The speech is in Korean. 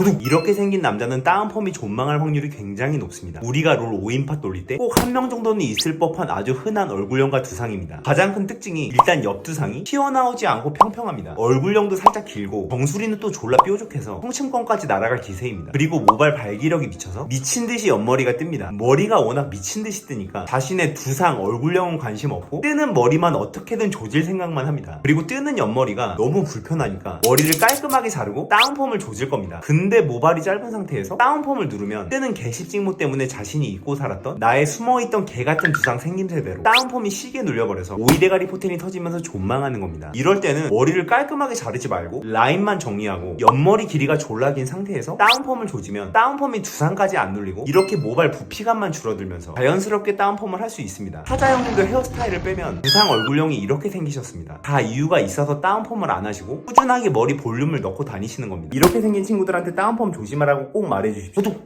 구독! 이렇게 생긴 남자는 다운펌이 존망할 확률이 굉장히 높습니다. 우리가 롤 5인팟 돌릴 때 꼭 한 명 정도는 있을 법한 아주 흔한 얼굴형과 두상입니다. 가장 큰 특징이 일단 옆 두상이 튀어나오지 않고 평평합니다. 얼굴형도 살짝 길고 정수리는 또 졸라 뾰족해서 성층권까지 날아갈 기세입니다. 그리고 모발 발기력이 미쳐서 미친 듯이 옆머리가 뜹니다. 머리가 워낙 미친 듯이 뜨니까 자신의 두상, 얼굴형은 관심 없고 뜨는 머리만 어떻게든 조질 생각만 합니다. 그리고 뜨는 옆머리가 너무 불편하니까 머리를 깔끔하게 자르고 다운펌을 조질 겁니다. 근데 모발이 짧은 상태에서 다운펌을 누르면 개시 찍모 때문에 자신이 잊고 살았던 나의 숨어있던 개 같은 두상 생김새대로 다운펌이 시게 눌려버려서 오이대가리 포텐이 터지면서 존망하는 겁니다. 이럴 때는 머리를 깔끔하게 자르지 말고 라인만 정리하고 옆머리 길이가 졸라 긴 상태에서 다운펌을 조지면 다운펌이 두상까지 안 눌리고 이렇게 모발 부피감만 줄어들면서 자연스럽게 다운펌을 할 수 있습니다. 타자 형님도 헤어스타일을 빼면 두상 얼굴형이 이렇게 생기셨습니다. 다 이유가 있어서 다운펌을 안 하시고 꾸준하게 머리 볼륨을 넣고 다니시는 겁니다. 이렇게 생긴 친구들한테 다운펌 조심하라고 꼭 말해주십시오. 구독!